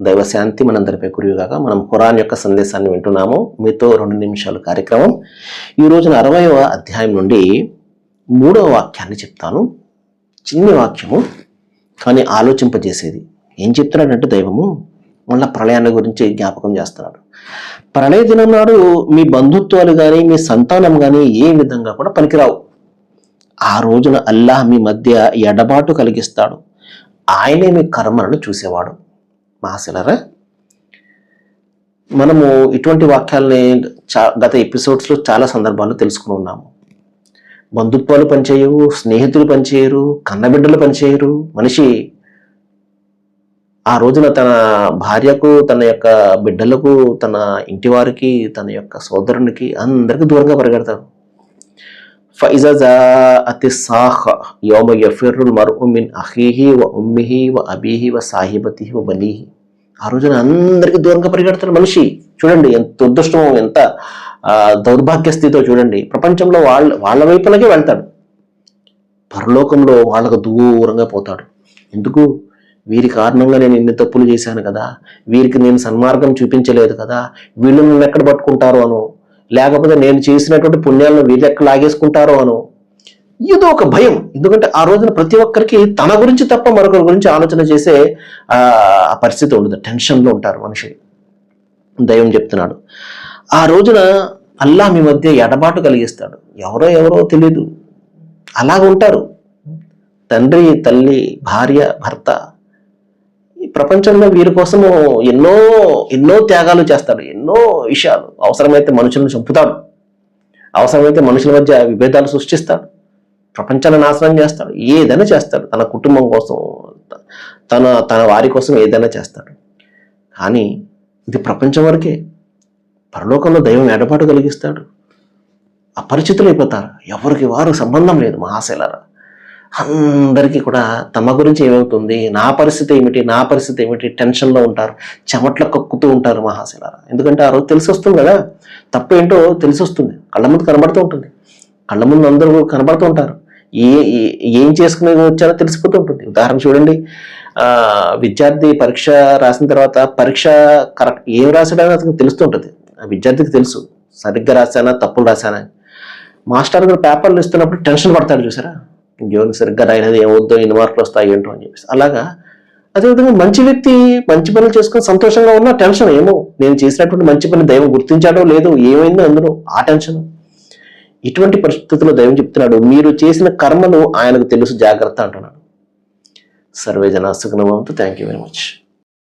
దైవశాంతి మనందరిపై కురివిగాక మనం ఖురాన్ యొక్క సందేశాన్ని వింటున్నాము. మీతో రెండు నిమిషాలు కార్యక్రమం. ఈ రోజున అరవైవ అధ్యాయం నుండి మూడవ వాక్యాన్ని చెప్తాను. చిన్ని వాక్యము కానీ ఆలోచింపజేసేది. ఏం చెప్తున్నాడంటే దైవము? మళ్ళీ ప్రళయాన్ని గురించి జ్ఞాపకం చేస్తున్నాడు. ప్రళయ దినం నాడు మీ బంధుత్వాలు కానీ మీ సంతానం కానీ ఏ విధంగా కూడా పనికిరావు. ఆ రోజున అల్లాహ్ మీ మధ్య ఎడబాటు కలిగిస్తాడు. ఆయనే మీ కర్మలను చూసేవాడు. మాసలరా మనము ఇటువంటి వాక్యాలని చా గత ఎపిసోడ్స్లో చాలా సందర్భాల్లో తెలుసుకుని ఉన్నాము. బంధుత్వాలు పనిచేయవు స్నేహితులు పనిచేయరు కన్నబిడ్డలు పనిచేయరు. మనిషి ఆ రోజున తన భార్యకు తన యొక్క బిడ్డలకు తన ఇంటి వారికి తన యొక్క సోదరునికి అందరికీ దూరంగా పరిగెడతారు ఫైజా అతి సాహ యోమ యఫిర్రుల్ మర్ఉ మిన్ అహీహి వ ఉమ్మిహి వ అబీహి వ వ బనీహి ఆ రోజున అందరికీ దూరంగా పరిగెడతాడు మనిషి చూడండి ఎంత దుర్దృష్టం ఎంత దౌర్భాగ్య స్థితితో చూడండి. ప్రపంచంలో వాళ్ళ వాళ్ళ వైపులకే వెళ్తాడు. పరలోకంలో వాళ్ళకు దూరంగా పోతాడు. ఎందుకు? వీరి కారణంగా నేను ఇన్ని తప్పులు చేశాను కదా. వీరికి నేను సన్మార్గం చూపించలేదు కదా. వీళ్ళు నన్ను ఎక్కడ పట్టుకుంటారో అను లేకపోతే నేను చేసినటువంటి పుణ్యాలను వీళ్ళెక్క లాగేసుకుంటారో అను. ఏదో ఒక భయం. ఎందుకంటే ఆ రోజున ప్రతి ఒక్కరికి తన గురించి తప్ప మరొకరి గురించి ఆలోచన చేసే ఆ పరిస్థితి ఉండదు. టెన్షన్లో ఉంటారు మనిషి దైవం చెప్తున్నాడు. ఆ రోజున అల్లా మీ మధ్య ఎడబాటు కలిగిస్తాడు. ఎవరో ఎవరో తెలియదు అలాగ ఉంటారు. తండ్రి తల్లి భార్య భర్త ఈ ప్రపంచంలో వీరి కోసము ఎన్నో ఎన్నో త్యాగాలు చేస్తాడు ఎన్నో విషయాలు అవసరమైతే మనుషులను చంపుతాడు. అవసరమైతే మనుషుల మధ్య విభేదాలు సృష్టిస్తాడు. ప్రపంచాన్ని నాశనం చేస్తాడు. ఏదైనా చేస్తాడు. తన కుటుంబం కోసం తన తన వారి కోసం ఏదైనా చేస్తాడు. కానీ ఇది ప్రపంచం వరకే. పరలోకంలో దైవం ఎడబాటు కలిగిస్తాడు. అపరిచితులు అయిపోతారు ఎవరికి వారు సంబంధం లేదు మహాశైలరా. అందరికీ కూడా తమ గురించి ఏమవుతుంది? నా పరిస్థితి ఏమిటి? నా పరిస్థితి ఏమిటి? టెన్షన్లో ఉంటారు చెమట్ల కక్కుతూ ఉంటారు మహాశైలరా ఎందుకంటే ఆ రోజు తెలిసి వస్తుంది కదా? తప్పు ఏంటో తెలిసి వస్తుంది కళ్ళ ముందు కనబడుతూ ఉంటుంది. కళ్ళ ముందు అందరూ కనబడుతూ ఉంటారు. ఏ ఏం చేసుకుని వచ్చారో తెలిసిపోతూ ఉంటుంది. ఉదాహరణ చూడండి. విద్యార్థి పరీక్ష రాసిన తర్వాత పరీక్ష కరెక్ట్ ఏం రాసాడని అతనికి తెలుస్తుంటుంది ఆ విద్యార్థికి తెలుసు. సరిగ్గా రాశానా? తప్పులు రాశానా? మాస్టర్ గారు పేపర్లు ఇస్తున్నప్పుడు టెన్షన్ పడతాడు చూసారా? ఇంకేమైనా సరిగ్గా రాయలేదు ఏమొద్దో ఎన్ని మార్కులు వస్తాయి ఏంటో అని చెప్పేసి. అలాగా అదేవిధంగా మంచి వ్యక్తి మంచి పనులు చేసుకుని సంతోషంగా ఉన్న టెన్షన్ ఏమో. నేను చేసినటువంటి మంచి పని దైవం గుర్తించాడో లేదో ఏమైందో అందులో ఆ టెన్షన్. ఇటువంటి పరిస్థితుల్లో దైవం చెప్తున్నాడు మీరు చేసిన కర్మను ఆయనకు తెలుసు జాగ్రత్త అంటున్నాడు. సర్వే జన థ్యాంక్ యూ వెరీ మచ్